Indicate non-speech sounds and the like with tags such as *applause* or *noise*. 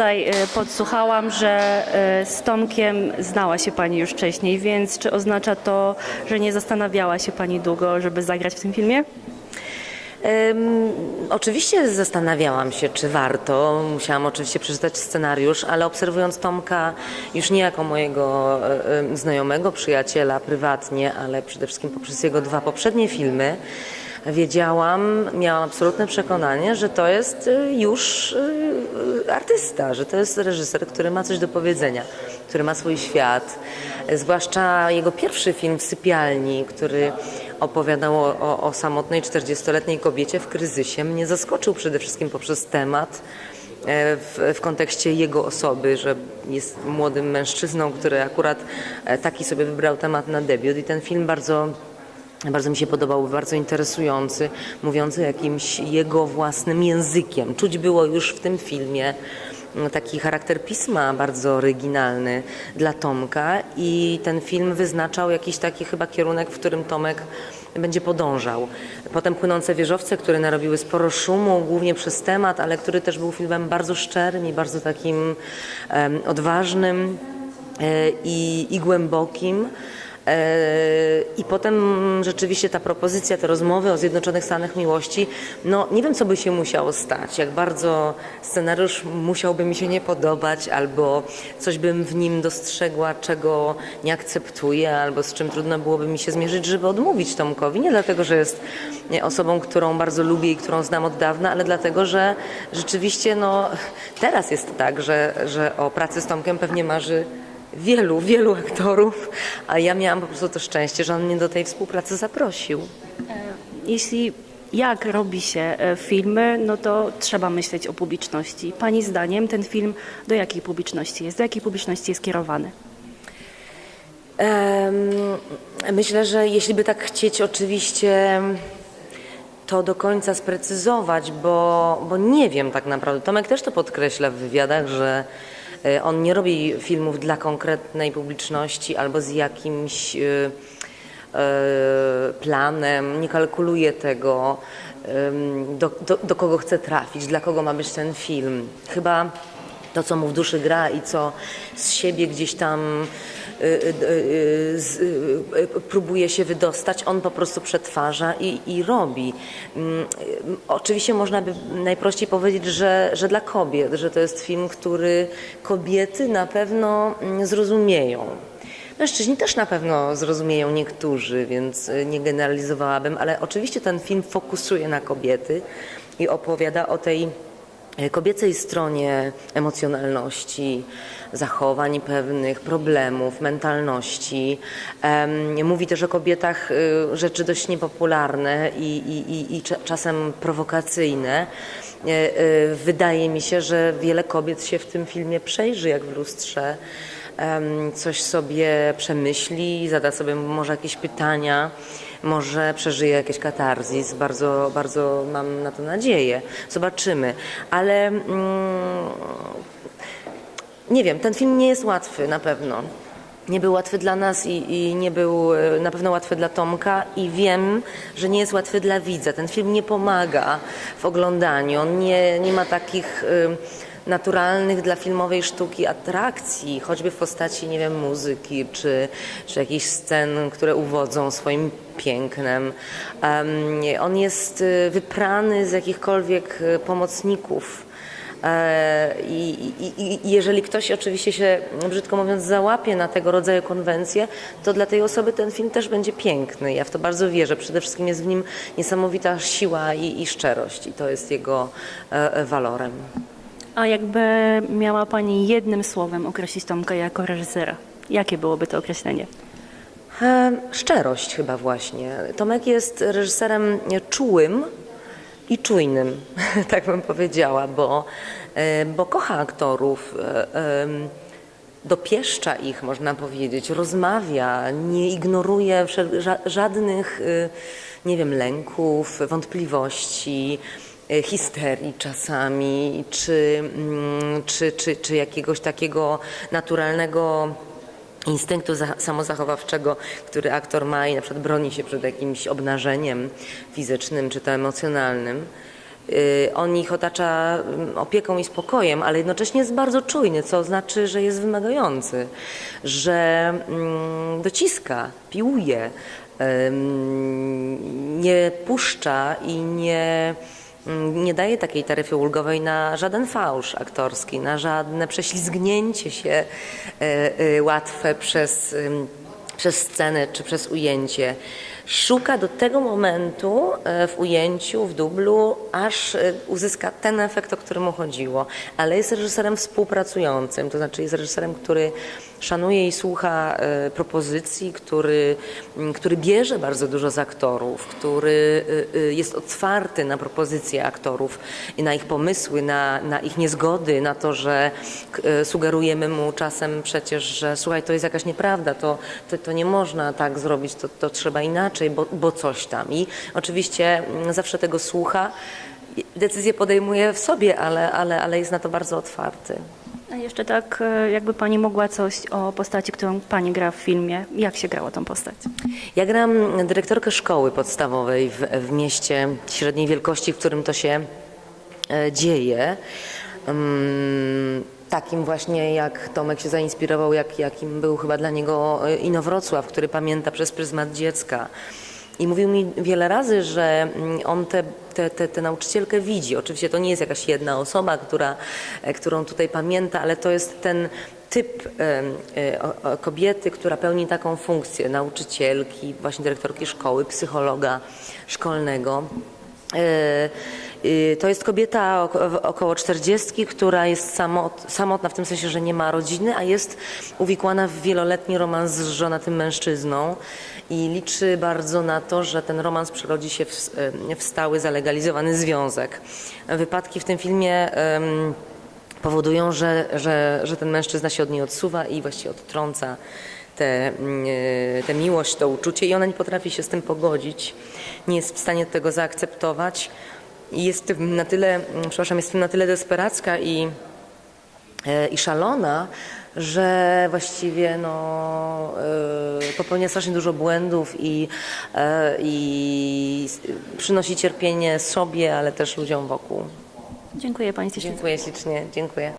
Tutaj e, podsłuchałam, że e, z Tomkiem znała się Pani już wcześniej, więc czy oznacza to, że nie zastanawiała się Pani długo, żeby zagrać w tym filmie? Oczywiście zastanawiałam się, czy warto. Musiałam oczywiście przeczytać scenariusz, ale obserwując Tomka już nie jako mojego e, e, znajomego, przyjaciela prywatnie, ale przede wszystkim poprzez jego dwa poprzednie filmy, wiedziałam, miałam absolutne przekonanie, że to jest e, już e, artysta, że to jest reżyser, który ma coś do powiedzenia, który ma swój świat. Zwłaszcza jego pierwszy film w sypialni, który opowiadał o, o, o samotnej 40-letniej kobiecie w kryzysie, mnie zaskoczył przede wszystkim poprzez temat e, w, w kontekście jego osoby, że jest młodym mężczyzną, który akurat e, taki sobie wybrał temat na debiut i ten film bardzo bardzo mi się podobał, bardzo interesujący, mówiący jakimś jego własnym językiem. Czuć było już w tym filmie mm, taki charakter pisma bardzo oryginalny dla Tomka i ten film wyznaczał jakiś taki chyba kierunek, w którym Tomek będzie podążał. Potem Płynące wieżowce, które narobiły sporo szumu, głównie przez temat, ale który też był filmem bardzo szczerym i bardzo takim em, odważnym e, i głębokim. E, I potem rzeczywiście ta propozycja, te rozmowy o Zjednoczonych Stanach Miłości, no nie wiem, co by się musiało stać, jak bardzo scenariusz musiałby mi się nie podobać, albo coś bym w nim dostrzegła, czego nie akceptuję, albo z czym trudno byłoby mi się zmierzyć, żeby odmówić Tomkowi. Nie dlatego, że jest osobą, którą bardzo lubię i którą znam od dawna, ale dlatego, że rzeczywiście no, teraz jest tak, że, że o pracy z Tomkiem pewnie marzy wielu, wielu aktorów, a ja miałam po prostu to szczęście, że on mnie do tej współpracy zaprosił. Jeśli jak robi się e, filmy, no to trzeba myśleć o publiczności. Pani zdaniem ten film do jakiej publiczności jest? Do jakiej publiczności jest kierowany? Myślę, że jeśli by tak chcieć oczywiście to do końca sprecyzować, bo, bo nie wiem tak naprawdę. Tomek też to podkreśla w wywiadach, że e, on nie robi filmów dla konkretnej publiczności albo z jakimś e, e, planem, nie kalkuluje tego, do, do, do kogo chce trafić, dla kogo ma być ten film. Chyba to, co mu w duszy gra i co z siebie gdzieś tam próbuje się wydostać, on po prostu przetwarza i, i robi. Mm, y, Oczywiście można by najprościej powiedzieć, że, że dla kobiet, że to jest film, który kobiety na pewno mm, zrozumieją. Mężczyźni też na pewno zrozumieją niektórzy, więc y, nie generalizowałabym, ale oczywiście ten film fokusuje na kobiety i opowiada o tej kobiecej stronie emocjonalności, zachowań pewnych, problemów, mentalności. Mówi też o kobietach y, rzeczy dość niepopularne i, i, i, i cza- czasem prowokacyjne. E, e, Wydaje mi się, że wiele kobiet się w tym filmie przejrzy jak w lustrze coś sobie przemyśli, zada sobie może jakieś pytania, może przeżyje jakiś katarzis. Bardzo, bardzo mam na to nadzieję. Zobaczymy. Ale mm, nie wiem, ten film nie jest łatwy na pewno. Nie był łatwy dla nas i, i nie był e, na pewno łatwy dla Tomka i wiem, że nie jest łatwy dla widza. Ten film nie pomaga w oglądaniu. On nie, nie ma takich y, naturalnych dla filmowej sztuki atrakcji, choćby w postaci, nie wiem, muzyki czy, czy jakichś scen, które uwodzą swoim pięknem. Em, on jest y, wyprany z jakichkolwiek y, pomocników. E, I, i, I jeżeli ktoś oczywiście się, brzydko mówiąc, załapie na tego rodzaju konwencje, to dla tej osoby ten film też będzie piękny. Ja w to bardzo wierzę. Przede wszystkim jest w nim niesamowita siła i, i szczerość i to jest jego e, e, walorem. A jakby miała Pani jednym słowem określić Tomka jako reżysera, jakie byłoby to określenie? Szczerość chyba właśnie. Tomek jest reżyserem czułym i czujnym, *laughs* tak bym powiedziała, bo, e, bo kocha aktorów, e, dopieszcza ich, można powiedzieć, rozmawia, nie ignoruje żadnych, e, nie wiem, lęków, wątpliwości, histerii czasami, czy, mm, czy, czy, czy jakiegoś takiego naturalnego instynktu za- samozachowawczego, który aktor ma i na przykład broni się przed jakimś obnażeniem fizycznym czy to emocjonalnym. y, on ich otacza mm, opieką i spokojem, ale jednocześnie jest bardzo czujny, co znaczy, że jest wymagający, że mm, dociska, piłuje, nie puszcza i nie nie daje takiej taryfy ulgowej na żaden fałsz aktorski, na żadne prześlizgnięcie się e, e, łatwe przez, przez scenę czy przez ujęcie. Szuka do tego momentu e, w ujęciu, w dublu, aż e, uzyska ten efekt, o który mu chodziło. Ale jest reżyserem współpracującym, to znaczy jest reżyserem, który szanuje i słucha e, propozycji, który, m, który bierze bardzo dużo z aktorów, który jest otwarty na propozycje aktorów i na ich pomysły, na, na ich niezgody, na to, że sugerujemy mu czasem przecież, że słuchaj, to jest jakaś nieprawda, to, to, to nie można tak zrobić, to, to trzeba inaczej, bo, bo coś tam. I oczywiście mm, zawsze tego słucha. i Decyzję podejmuje w sobie, ale, ale, ale jest na to bardzo otwarty. A jeszcze tak, e, jakby pani mogła coś o postaci, którą pani gra w filmie. Jak się grała tą postać? Ja gram dyrektorkę szkoły podstawowej w, w mieście średniej wielkości, w którym to się e, dzieje. Mm, Takim właśnie jak Tomek się zainspirował, jak, jakim był chyba dla niego e, Inowrocław, który pamięta przez pryzmat dziecka. I mówił mi wiele razy, że mm, on tę te, te, te nauczycielkę widzi. Oczywiście to nie jest jakaś jedna osoba, która, e, którą tutaj pamięta, ale to jest ten typ e, kobiety, która pełni taką funkcję nauczycielki, właśnie dyrektorki szkoły, psychologa szkolnego. E, y, To jest kobieta około 40, która jest samot, samotna w tym sensie, że nie ma rodziny, a jest uwikłana w wieloletni romans z żonatym mężczyzną i liczy bardzo na to, że ten romans przerodzi się w, w stały, zalegalizowany związek. Wypadki w tym filmie powodują, że, że, że ten mężczyzna się od niej odsuwa i właściwie odtrąca tę te, te miłość, to uczucie i ona nie potrafi się z tym pogodzić, nie jest w stanie tego zaakceptować i jest na tyle, mm, przepraszam, jest na tyle desperacka i, e, i szalona, że właściwie no, e, popełnia strasznie dużo błędów i, e, i przynosi cierpienie sobie, ale też ludziom wokół. Dziękuję pani. Dziękuję ślicznie, dziękuję.